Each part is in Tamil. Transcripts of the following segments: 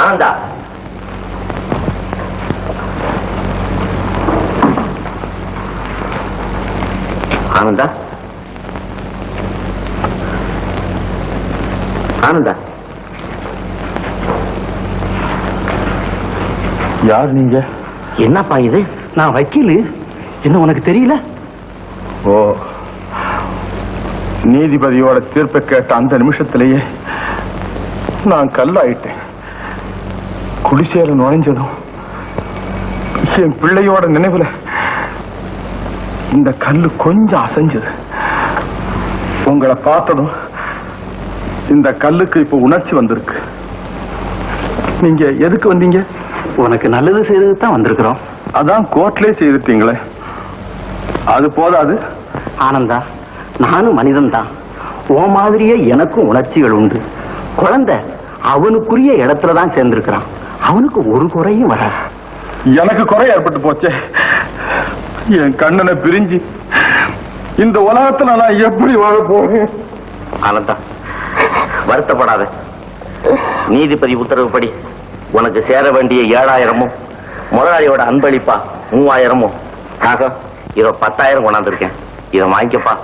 ஆனந்தா. ஆனந்தா. ஆனந்தா. யார் நீங்க? என்னப்பா இது? நான் வக்கீலு. என்ன உனக்கு தெரியல? ஓ நீதிபதியோட தீர்ப்பை கேட்ட அந்த நிமிஷத்திலேயே நான் கல்லாயிட்டேன். குடிசையில நுழைஞ்சதும் என் பிள்ளையோட நினைவுல இந்த கல்லு கொஞ்சம் அசைஞ்சது. உங்களை பார்த்ததும் இந்த கல்லுக்கு இப்ப உணர்ச்சி வந்திருக்கு. நீங்க எதுக்கு வந்தீங்க? உனக்கு நல்லது செய்தது தான் வந்திருக்கிறோம். அதான் கோர்ட்லயே செய்துட்டீங்களே அது போதாது. ஆனந்தா நானும் மனிதன் தான் ஓ மாதிரியே எனக்கும் உணர்ச்சிகள் உண்டு. குழந்தை அவனுக்குரிய இடத்துல தான் சேர்ந்திருக்கிறான். அவனுக்கு ஒரு குறையும் வராது. எனக்கு குறை ஏற்பட்டு போச்சே. என் கண்ணனை பிரிஞ்சு இந்த உலகத்துல நான் எப்படி வாழ போறேன்? ஆனந்தா வருத்தப்படாத. நீதிபதி உத்தரவுப்படி உனக்கு சேர வேண்டிய ஏழாயிரமும் முதலாளியோட அன்பளிப்பா மூவாயிரமும். ஆக இதோ பத்தாயிரம் கொண்டாந்துருக்கேன். இதை வாங்கிக்கப்பா.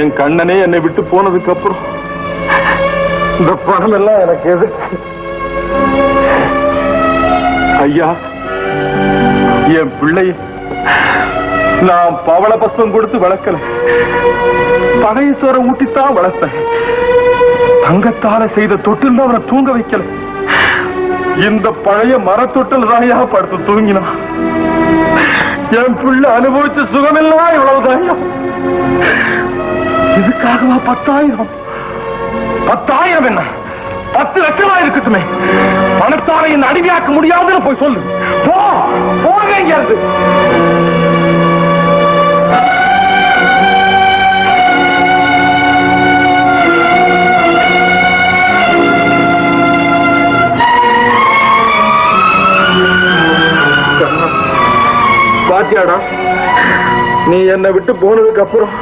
என் கண்ணனே என்னை விட்டு போனதுக்கு அப்புறம் இந்த பணம் எல்லாம் எனக்கு எது ஐயா என் பிள்ளை நான் பவள பசம் கொடுத்து வளர்க்கல. பகையசோர ஊட்டித்தான் வளர்த்தேன். தங்கத்தால செய்த தொட்டில் அவனை தூங்க வைக்கல. இந்த பழைய மரத்தொட்டில் தாயா படுத்து தூங்கினான் என் பிள்ளை அனுபவிச்ச சுகமெல்லாம் இவ்வளவுதான் இதுக்காகவா பத்தாயிரம்? பத்தாயிரம் என்ன? பத்து லட்சமா இருக்கட்டுமே பணத்தால என்ன அடிமையாக்க முடியாதுன்னு போய் சொல்லு. போ போங்க எங்கேயாவது பாத்தியாடா நீ என்னை விட்டு போனதுக்கு அப்புறம்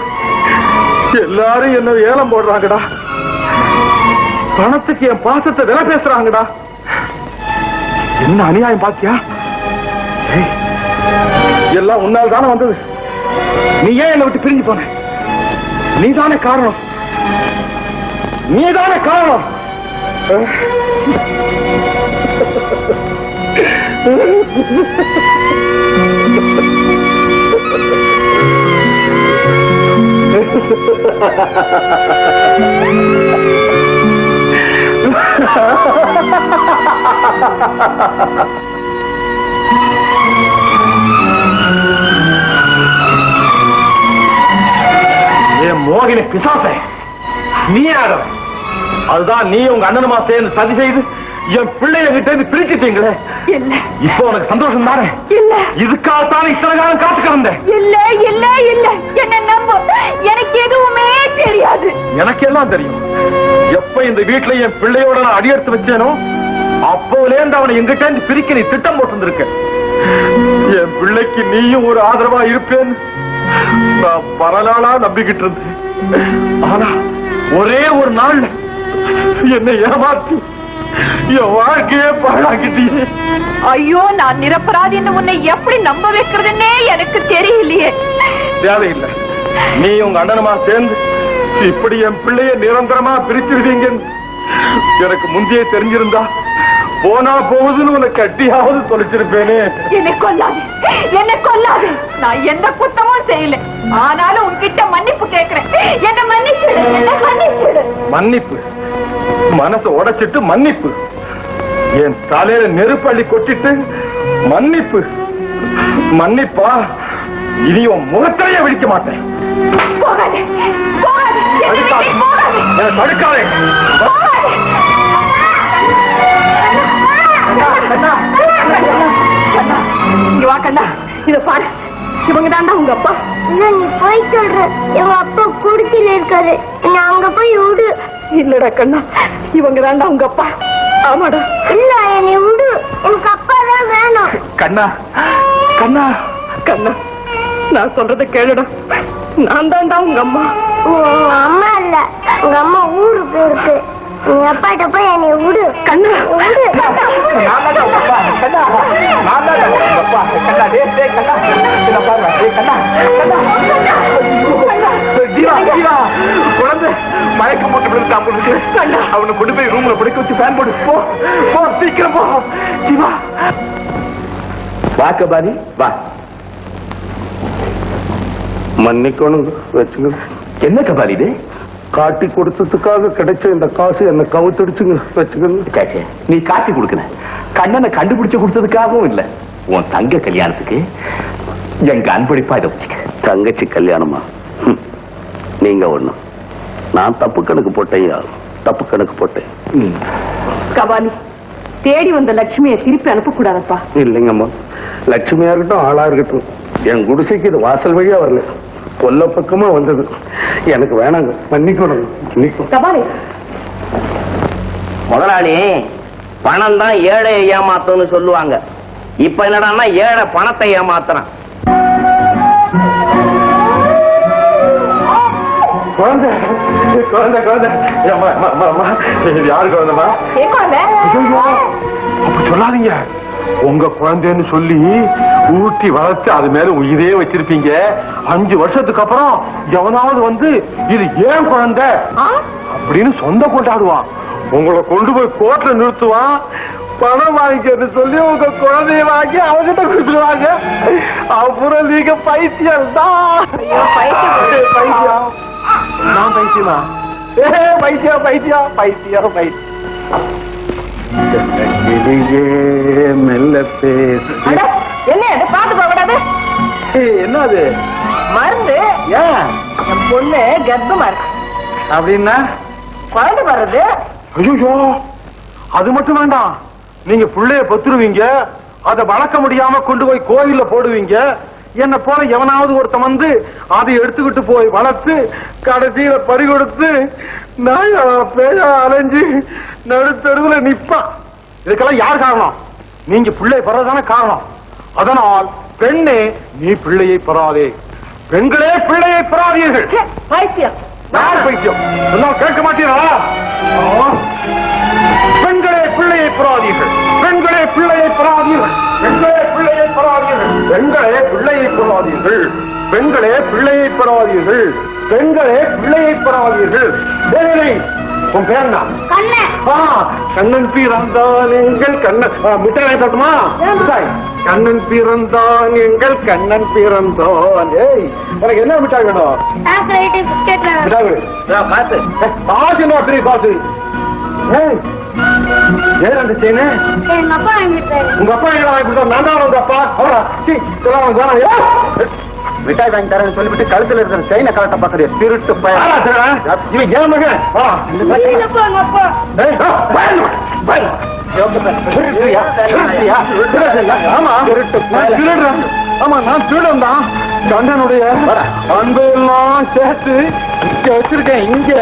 எல்லாரும் என்ன ஏலம் போடுறாங்கடா. பணத்துக்கு என் பாசத்தை விலை பேசுறாங்கடா. என்ன அநியாயம் பாத்தியா? எல்லாம் உன்னால் தானே வந்தது. நீ ஏன் என்னை விட்டு பிரிஞ்சு போன? நீதானே காரணம். நீதானே காரணம். அஹ். ஏன் மோகினி பிசாசே நீ யாரு அதுதான் நீ உங்க அண்ணனுமா சேர்ந்து சதி செய்து என் பிள்ளைய கிட்ட இருந்து பிரிச்சுட்டீங்களே. இல்ல. இப்போ உனக்கு சந்தோஷம் தானே? இல்ல. இதுக்காகத்தான் இத்தனை காலம் காத்துக்க வந்தேன் இல்ல இல்ல இல்ல. என்ன நம்பு எனக்கு எதுவுமே தெரியாது. எனக்கு எல்லாம் தெரியும். எப்ப இந்த வீட்டுல என் பிள்ளையோட நான் அடியெடுத்து வச்சேனோ அப்போலேருந்து அவனை எங்கிட்ட பிரிக்க நீ திட்டம் போட்டு என் பிள்ளைக்கு நீயும் ஒரு ஆதரவா இருப்பேன்னு நான் பல நாளா நம்பிக்கிட்டு இருந்தேன். ஆனா ஒரே ஒரு நாள்ல என்னை ஏமாத்தி என் வாழ்க்கையே பாழாக்கிட்டீங்க ஐயோ நான் நிரப்பராதின்னு உன்னை எப்படி நம்ப வைக்கிறதுன்னே எனக்கு தெரியலையே. தேவையில்லை. நீ உங்க அண்ணனுமா சேர்ந்து இப்படி என் பிள்ளைய நிரந்தரமா பிரிச்சிருவீங்கன்னு எனக்கு முந்தைய தெரிஞ்சிருந்தா போனா போகுதுன்னு உனக்கு கட்டியாவது தொலைச்சிருப்பேனே என்னை கொல்லாது என்னை கொல்லாது. நான் எந்த குத்தமும் செய்யல. ஆனாலும் உன்கிட்ட மன்னிப்பு கேட்கிறேன். என்ன மன்னிச்சிடு என்ன மன்னிச்சிடு. மன்னிப்பு. மனசை உடைச்சிட்டு மன்னிப்பு. என் தலையில நெருப்பள்ளி கொட்டிட்டு மன்னிப்பு. மன்னிப்பா. இனி உன் முகத்திலேயே விழிக்க மாட்டேன். போகாது போகாது. தடுக்காதே. இங்க வா கண்ணா. இத பாரு. இவங்க தாண்டா உங்க அப்பா. இல்ல நீ போய் சொல்ற. எங்க அப்பா குடிச்சில இருக்காரு. நீ அங்க போய் விடு இல்லடா கண்ணா. இவங்க தாண்டா உங்க அப்பா. ஆமாடா. இல்ல என்னை விடு எனக்கு அப்பா தான் வேணும். கண்ணா கண்ணா. கண்ணா நான் சொல்றத கேளுடா. நான் தாண்டா உங்க அம்மா. உங்க அம்மா இல்ல. உங்க அம்மா ஊருக்கு போயிருக்கு. நீ அப்பாட்ட போய் என்னை விடு. கண்ணு. விடு. குழந்தை மயக்கம் போட்டு விழுந்து. அவனை கொண்டு போய் ரூம்ல படுக்க வச்சு ஃபேன் போடு போ போ சீக்கிரம் போ ஜீவா வா. கபாலி வா மன்னிக்கணும் வச்சுங்க என்ன கபாலி இது? காட்டி கொடுத்ததுக்காக கிடைச்ச இந்த காசு என்ன கவுத்தடிச்சுங்க வச்சுக்கணும் கேச்சே, நீ காட்டி கொடுக்கல. கண்ணனை கண்டுபிடிச்சு கொடுத்ததுக்காகவும் இல்ல. உன் தங்க கல்யாணத்துக்கு எங்க அன்பளிப்பா இதை வச்சுக்க. தங்கச்சி கல்யாணமா. நீங்க ஒண்ணு. நான் தப்பு கணக்கு போட்டேயா தப்பு கணக்கு போட்டேன். கபாலி தேடி வந்த லட்சுமியை திருப்பி அனுப்பக்கூடாதப்பா. இல்லைங்கம்மா. லட்சுமியா இருக்கட்டும் ஆளா இருக்கட்டும். என் குடிசைக்கு இது வாசல் வழியா வரல. கொல்ல பக்கமா வந்தது. எனக்கு வேணாங்க. மன்னிக்கணும் முதலாளி பணம் தான் ஏழையை ஏமாத்தும்னு சொல்லுவாங்க. இப்ப என்னடான்னா ஏழை பணத்தை ஏமாத்துறான். குழந்தை. குழந்தை குழந்தை. யாரு குழந்தைமா சொல்லாதீங்க. உங்க குழந்தைன்னு சொல்லி ஊட்டி வளர்த்து அது மேல உயிரே வச்சிருப்பீங்க. அஞ்சு வருஷத்துக்கு அப்புறம் எவனாவது வந்து இது ஏன் குழந்தை? அப்படின்னு சொந்த கொண்டாடுவான். உங்களை கொண்டு போய் கோர்ட்ல நிறுத்துவான். பணம் வாங்கிக்கிறது சொல்லி உங்க குழந்தைய வாங்கி அவங்கிட்ட கொடுத்துருவாங்க. அப்புறம் நீங்க பைத்தியம் தான். பைத்தியம். நான் பைத்தியமா? ஏ பைத்தியம் பைத்தியம் பைத்தியம் பைத்தியம். கிளியே மெல்ல பேசு. என்ன அது பாத்து போக கூடாது என்ன அது மருந்து. ஏன்? என் பொண்ணு கர்ப்பமா இருக்கு. அப்படின்னா? குழந்தை வர்றது ஐயோ அது மட்டும் வேண்டாம். நீங்க புள்ளைய பத்துருவீங்க. அதை வளர்க்க முடியாம கொண்டு போய் கோயில்ல போடுவீங்க. என்ன போல எவனாவது ஒருத்தன் வந்து அதை எடுத்துக்கிட்டு போய் வளர்த்து கடைசியில பறி கொடுத்து நான் பேய அலைஞ்சு நடுத்தருவுல நிப்பான் இதுக்கெல்லாம் யார் காரணம்? நீங்க பிள்ளை பெறதானே காரணம். அதனால் பெண்ணே நீ பிள்ளையை பெறாதே. பெண்களே பிள்ளையை பெறாதீர்கள். பைத்தியம். யார் பைத்தியம்? சொன்னால் கேட்க மாட்டீங்களா. பெண்களே பிள்ளையை பெறாதீர்கள். பெண்களே பிள்ளையை பெறாதீர்கள். பெண்களே பிள்ளையை பெறாதீர்கள். பெண்களே பிள்ளையை பெறாதீர்கள். பெண்களே பிள்ளையை பெறாதீர்கள். பெண்களே பிள்ளையை பெறாதீர்கள். உன் பேர் என்ன? கண்ணு ஆ, கண்ணன் பிறந்தான் எங்கள் கண்ணன். ஆ, மிட்டாய். வாங்கி கண்ணன் பிறந்தான் எங்கள் கண்ணன் பிறந்தான். ஏய் எனக்கு என்ன மிட்டாய் வேணும்? மிட்டாய் காசு காசு ஏய், ஏன் அந்த செயினு? எங்க அப்பா வாங்கிட்டாரு. உங்க அப்பா எங்க வாங்கி கொடுத்தா நான் தான் உங்க அப்பா? அவரா? சீ, உனக்கு வேணாம். மிட்டாய் வாங்கி தரேன்னு சொல்லிவிட்டு கழுத்துல இருக்கிற செயினை கலட்ட. இவன் ஏன் மகன்? திருடுறியா? திருடுறியா? ஆமா. நான் திருடுறேன். ஆமா நான் திருடன் தான். கண்டனுடைய அன்பு எல்லாம் சேர்த்து இங்க வச்சிருக்கேன் இங்க.